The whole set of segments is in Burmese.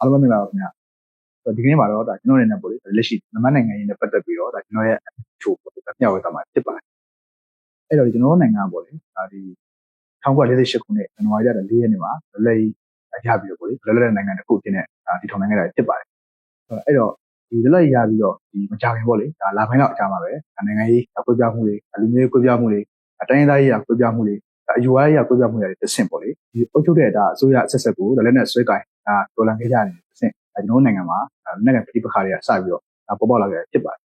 အားလုံးပဲမင်္ဂလာပါခင်ဗျာဆိုတော့ဒီကနေ့မှာတော့ဒါကျွန်တော်အနေနဲ့ပေါ့လေလက်ရှိမြန်မာနိုင်ငံရေးနဲ့ပတ်သက်ပြီးတော့ဒါကျွန်တော်ရဲ့အချို့ပေါ့လေမျှဝေသွားမှာဖြစ်ပါတယ်အဲ့တော့ဒီကျွန်တော်နိုင်ငံပေါ့လေဒါဒီ1948ခုနှစ်ဇန်နဝါရီလ4ရက်နေ့မှာလက်ရရပြီးတော့ပေါ့လေလက်လက်နိုင်ငံတစ်ခုဖြစ်နေဒါဒီထောင်နိုင်ငံတွေဖြစ်ပါတယ်အဲ့တော့ဒီလက်လက်ရပြီးတော့ဒီမကြခင်ပေါ့လေဒါလာပိုင်းတော့အကြမှာပဲနိုင်ငံရေးအကွဲပြားမှုတွေလူမျိုးရေးကွဲပြားမှုတွေတိုင်းရင်းသားရေးကွဲပြားမှုတွေအယူဝါဒရေးကွဲပြားမှုတွေတစ်ဆင့်ပေါ့လေဒီအုပ်ချုပ်တဲ့ဒါအစိုးရအဆက်ဆက်ကိုလက်နဲ့ဆွဲကင် ဒါဒေါ်လာခဲ့ကြတယ်တစ်ဆင့်ကျွန်တော်နိုင်ငံမှာလက်နက်ပဋိပက္ခတွေကစပြီးတော့ပေါ်ပေါက်လာခဲ့ဖြစ်ပါတယ်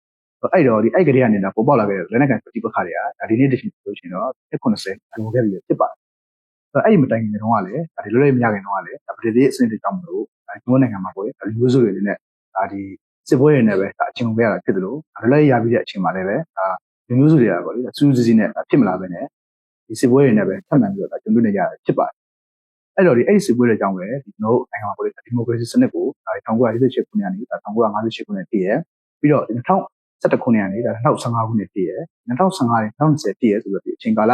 အဲ့တော့ဒီအဲ့ကလေးကနေတော့ပေါ်ပေါက်လာခဲ့တဲ့လက်နက်ကန်ပဋိပက္ခတွေကဒါဒီနေ့တရှိဆိုရှင်တော့190လိုခဲ့ပြီဖြစ်ပါတယ်အဲ့အဲ့ဒီမတိုင်ခင်တုန်းကလည်းဒါဒီလိုလေးမရခင်တုန်းကလည်းဒါပဋိသေးအဆင့်တွေကြောင့်မလို့ကျွန်တော်နိုင်ငံမှာပေါ့လေလူမျိုးစုတွေနဲ့ဒါဒီစစ်ပွဲတွေနဲ့ပဲဒါအချင်းကိုရတာဖြစ်တယ်လို့ဒါလည်းရပြီးတဲ့အချိန်မှာလည်းပဲဒါလူမျိုးစုတွေကပေါ့လေစူးစီးစီးနဲ့ဖြစ်မလာပဲနဲ့ဒီစစ်ပွဲတွေနဲ့ပဲဆက်မှန်ပြီးတော့ဒါကျွန်တော်တို့နေရတာဖြစ်ပါတယ် အဲ့တော့ဒီအဲ့ဒီစစ်ပွဲတွေကြောင့်ပဲဒီကျွန်တော်နိုင်ငံမှာပေါ့လေဒီမိုကရေစီစနစ်ကိုဒါ1948ခုနှစ်ကနေဒါ1958ခုနှစ်တည်ရပြီးတော့2011ခုနှစ်ကနေဒါ2015ခုနှစ်တည်ရ2015နဲ့2020တည်ရဆိုတော့ဒီအချိန်ကာလ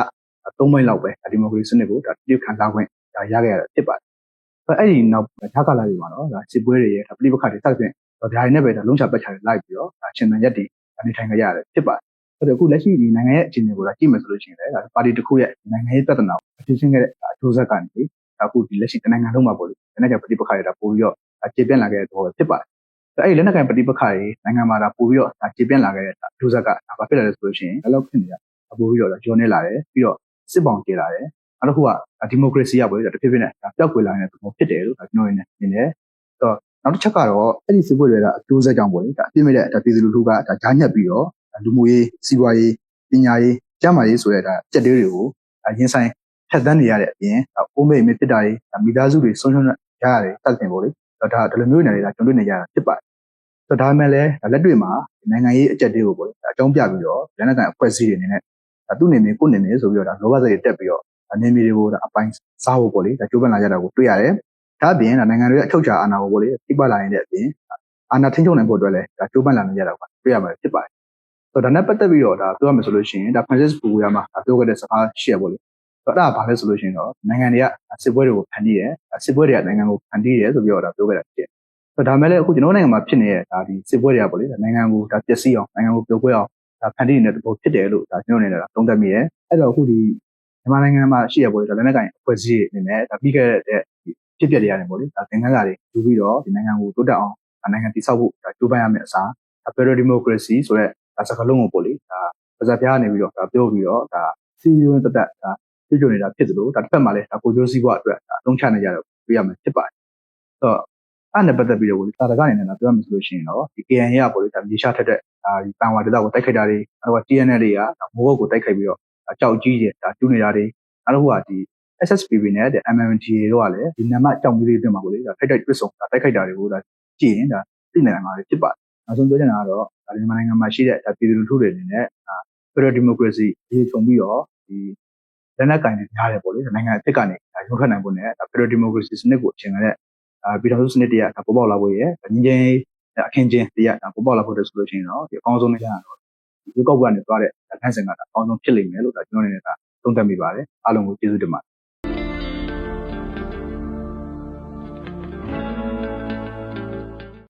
3မိနစ်လောက်ပဲဒီမိုကရေစီစနစ်ကိုဒါတည်ခံစားခွင့်ဒါရခဲ့ရတာဖြစ်ပါတယ်အဲ့ဒီနောက်ခြားကာလတွေမှာတော့ဒါစစ်ပွဲတွေရဲ့ဒါပြည်ပခါတွေစသဖြင့်ဒါတွေနဲ့ပဲဒါလုံးချပတ်ချတွေလိုက်ပြီးတော့ဒါချင်းတန်ရက်တွေနေထိုင်ကြရတယ်ဖြစ်ပါတယ်အဲ့တော့အခုလက်ရှိဒီနိုင်ငံရဲ့အခြေအနေကိုဒါကြည့်မယ်ဆိုလို့ရှိရင်လည်းဒါပါတီတစ်ခုရဲ့နိုင်ငံရေးပြဿနာကိုဖြေရှင်းခဲ့တဲ့အကျိုးဆက်ကနေ အခုဒီလက်ရှိတနိုင်ငံလုံးမှာပေါ့လေလက်နက်ကပဋိပက္ခတွေဒါပို့ပြီးတော့ကျေပြန့်လာခဲ့တဲ့သဘောပဲဖြစ်ပါတယ်။အဲ့ဒီလက်နက်ကပဋိပက္ခတွေနိုင်ငံမှာဒါပို့ပြီးတော့ကျေပြန့်လာခဲ့တဲ့ဒုစက်ကဘာဖြစ်လာလဲဆိုလို့ရှိရင်အဲ့လောက်ဖြစ်နေတာပို့ပြီးတော့ဂျွန်နေလာတယ်ပြီးတော့စစ်ပောင်ကျေလာတယ်။နောက်တစ်ခုကဒီမိုကရေစီကပေါ့လေတဖြည်းဖြည်းနဲ့ပျောက်ကွယ်လာနေတဲ့သဘောဖြစ်တယ်လို့ကျွန်တော်နေနေတယ်။တော့နောက်တစ်ချက်ကတော့အဲ့ဒီစစ်ပွဲတွေကအကျိုးဆက်ကြောင့်ပေါ့လေဒါအပြစ်မဲ့တဲ့ပြည်သူလူထုကဒါဂျာညက်ပြီးတော့လူမှုရေးစီးပွားရေးပညာရေးကျန်းမာရေးဆိုတဲ့ဒါစက်တေးတွေကိုရင်ဆိုင် ဖြတ်သန်းနေရတဲ့အပြင်အိုးမိတ်မိဖြစ်တာတွေမိသားစုတွေဆုံးရှုံးရရတယ်တတ်တင်ပေါ့လေဒါဒီလိုမျိုးနေနေတာကျွန်တော်တို့နေကြတာဖြစ်ပါတယ်ဆိုတော့ဒါမှလည်းလက်တွေ့မှာနိုင်ငံရေးအကြက်တွေကိုပေါ့လေအကြောင်းပြပြီးတော့လက်နက်ကန်အဖွဲ့အစည်းတွေအနေနဲ့သူ့နေနေကိုနေနေဆိုပြီးတော့ဒါလောဘစိတ်တက်ပြီးတော့နေမီတွေကိုဒါအပိုင်းစားဖို့ပေါ့လေဒါကြိုးပမ်းလာကြတာကိုတွေ့ရတယ်ဒါအပြင်ဒါနိုင်ငံတွေရဲ့အချုပ်ချာအာဏာကိုပေါ့လေပြပလာနေတဲ့အပြင်အာဏာထိန်းချုပ်နိုင်ဖို့အတွက်လည်းဒါကြိုးပမ်းလာနေကြတာကိုတွေ့ရမှာဖြစ်ပါတယ်ဆိုတော့ဒါနဲ့ပတ်သက်ပြီးတော့ဒါပြောရမယ်ဆိုလို့ရှိရင်ဒါ Francis Fukuyama ပြောခဲ့တဲ့စကားရှိရပေါ့လေ အဲ့ဒါဘာလဲဆိုလို့ရှိရင်တော့နိုင်ငံတွေကစစ်ပွဲတွေကိုဖန်တီးတယ်စစ်ပွဲတွေကနိုင်ငံကိုဖန်တီးတယ်ဆိုပြီးတော့ဒါပြောခဲ့တာဖြစ်တယ်ဒါမဲ့လည်းအခုကျွန်တော်နိုင်ငံမှာဖြစ်နေတဲ့ဒါဒီစစ်ပွဲတွေကပေါ့လေနိုင်ငံကိုဒါပျက်စီးအောင်နိုင်ငံကိုပြိုကွဲအောင်ဒါဖန်တီးနေတဲ့သဘောဖြစ်တယ်လို့ဒါကျွန်တော်အနေနဲ့သုံးသပ်မိတယ်အဲ့တော့အခုဒီမြန်မာနိုင်ငံမှာရှိရပေါ့လေဒါလည်းနဲ့ကင်အဖွဲ့အစည်းအနေနဲ့ဒါပြီးခဲ့တဲ့ဖြစ်ပျက်တွေရတယ်ပေါ့လေဒါသင်ခန်းစာတွေယူပြီးတော့ဒီနိုင်ငံကိုတိုးတက်အောင်နိုင်ငံတည်ဆောက်ဖို့ဒါကြိုးပမ်းရမယ့်အစား federal democracy ဆိုတဲ့ဒါစကားလုံးကိုပေါ့လေဒါပါဇာပြားနေပြီးတော့ဒါပြောပြီးတော့ဒါစီယွန်းတက်တက်ဒါ ပြည့်ကြနေတာဖြစ်သလိုဒါတစ်ဖက်မှာလည်းဒါကိုကျိုးစည်းကွာအတွက်ဒါအသုံးချနေကြတော့ပြရမှာဖြစ်ပါတယ်။ဆိုတော့အဲ့နဲ့ပတ်သက်ပြီးတော့ဒီသာတကအနေနဲ့တော့ပြောရမယ်ဆိုလို့ရှိရင်တော့ဒီ KN ရပေါ့လေဒါမြေရှာထက်တဲ့ဒါဒီပန်ဝါဒေသကိုတိုက်ခိုက်တာတွေနောက်က TNL တွေကမိုးဘုတ်ကိုတိုက်ခိုက်ပြီးတော့ကြောက်ကြီးတယ်ဒါတူးနေတာတွေနောက်တစ်ခုကဒီ SSPB နဲ့တဲ့ MMDA တို့ကလည်းဒီနံပါတ်ကြောက်ကြီးတွေအတွင်းမှာပေါ့လေဒါထိုက်တိုက်တွစ်ဆုံဒါတိုက်ခိုက်တာတွေကိုဒါကြည့်ရင်ဒါသိနိုင်မှာဖြစ်ပါတယ်။နောက်ဆုံးပြောချင်တာကတော့ဒါမြန်မာနိုင်ငံမှာရှိတဲ့ဒါပြည်သူလူထုတွေအနေနဲ့ဒါ Federal Democracy ရေးချုံပြီးတော့ဒီ လက်နက်ကင်တွေများတယ်ပေါ့လေနိုင်ငံအစ်စ်ကနေရုံးထွက်နိုင်ဖို့နဲ့ဒါ Federal Democracy စနစ်ကိုအချိန်ကလေးအာပြည်တော်စုစနစ်တရားဒါပေါ်ပေါက်လာဖို့ရယ်ငင်းချင်းအခင်းချင်းတရားဒါပေါ်ပေါက်လာဖို့တည်းဆိုလို့ရှိရင်တော့ဒီအကောင်းဆုံးနေရတော့ဒီကောက်ကနေသွားတဲ့လမ်းစဉ်ကဒါအကောင်းဆုံးဖြစ်လိမ့်မယ်လို့ဒါကျွန်တော်အနေနဲ့ဒါသုံးသပ်မိပါတယ်အားလုံးကိုကျေးဇူးတင်ပါတယ်